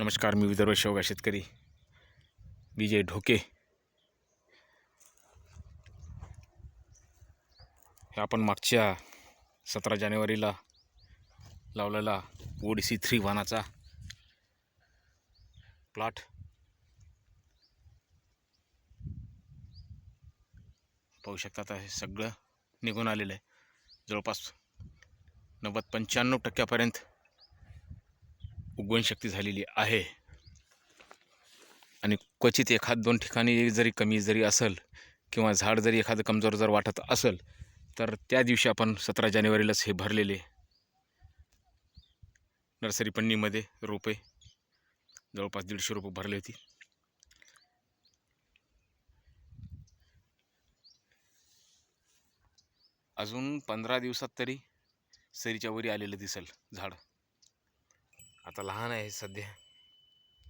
नमस्कार मी विदर्भ शेवगा शेतकरी विजय ढोके. हे आपण मागच्या सतरा जानेवारीला लावलेला ओडिसी थ्री वानाचा प्लॉट पाहू शकता आता हे सगळं निघून आलेलं आहे. जवळपास नव्वद पंच्याण्णव टक्क्यापर्यंत उगवण शक्ती झालेली आहे. आणि क्वचित एखाद दोन ठिकाणी जरी कमी जरी असेल किंवा झाड जरी एखादं कमजोर जर वाटत असेल तर त्या दिवशी आपण सतरा जानेवारीलाच हे भरलेले नर्सरी पन्नीमध्ये रोपे जवळपास दीडशे रुपये भरली होती. अजून पंधरा दिवसात तरी सरीच्या वरी आलेलं दिसेल झाड. आता लहान आहे सध्या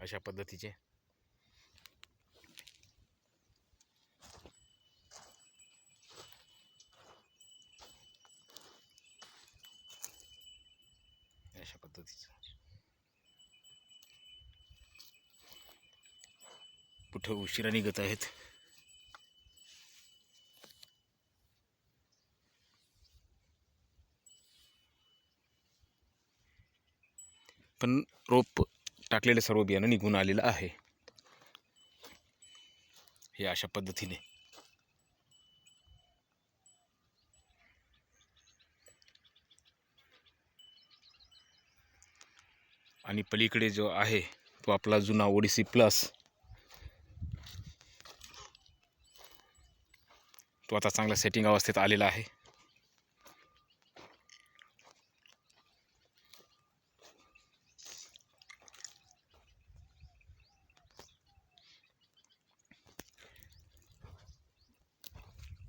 अशा पद्धतीचे. अशा पद्धतीचं. कुठं उशिरा निघत आहेत? पण रोप टाकलेलं सर्व बियाणं निघून आलेलं आहे. हे अशा पद्धतीने. आणि पलीकडे जो आहे तो आपला जुना ओडिसी प्लस तो आता चांगला सेटिंग अवस्थेत आलेला आहे.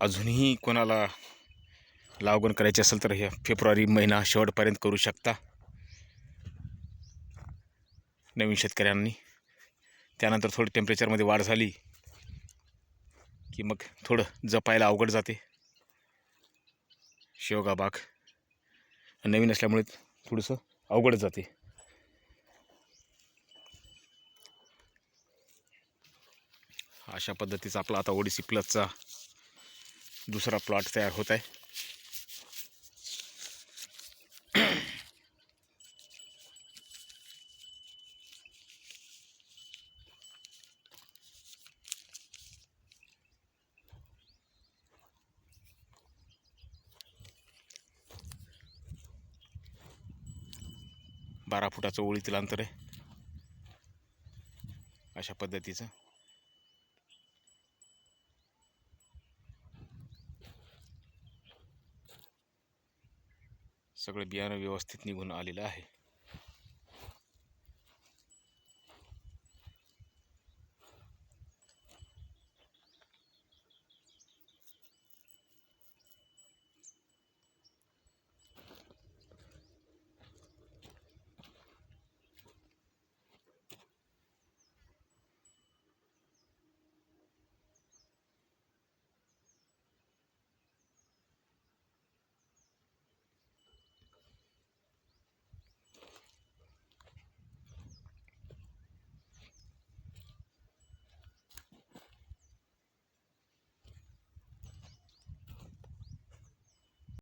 अजूनही कोणाला लागवण करायची असेल तर हे फेब्रुवारी महिना शेवटपर्यंत करू शकता. नवीन शेतकऱ्यांनी. त्यानंतर थोडी टेम्परेचरमध्ये वाढ झाली की मग थोडं जपायला अवघड जाते. शेवगा बाग नवीन असल्यामुळे थोडंसं अवघड जाते. अशा पद्धतीचा आपला आता ओडिसी प्लसचा दुसरा प्लॉट तयार होत आहे बारा फुटाचं ओळीतील अंतर आहे अशा पद्धतीचं. सगळं बियाणं व्यवस्थित निघून आलेलं आहे.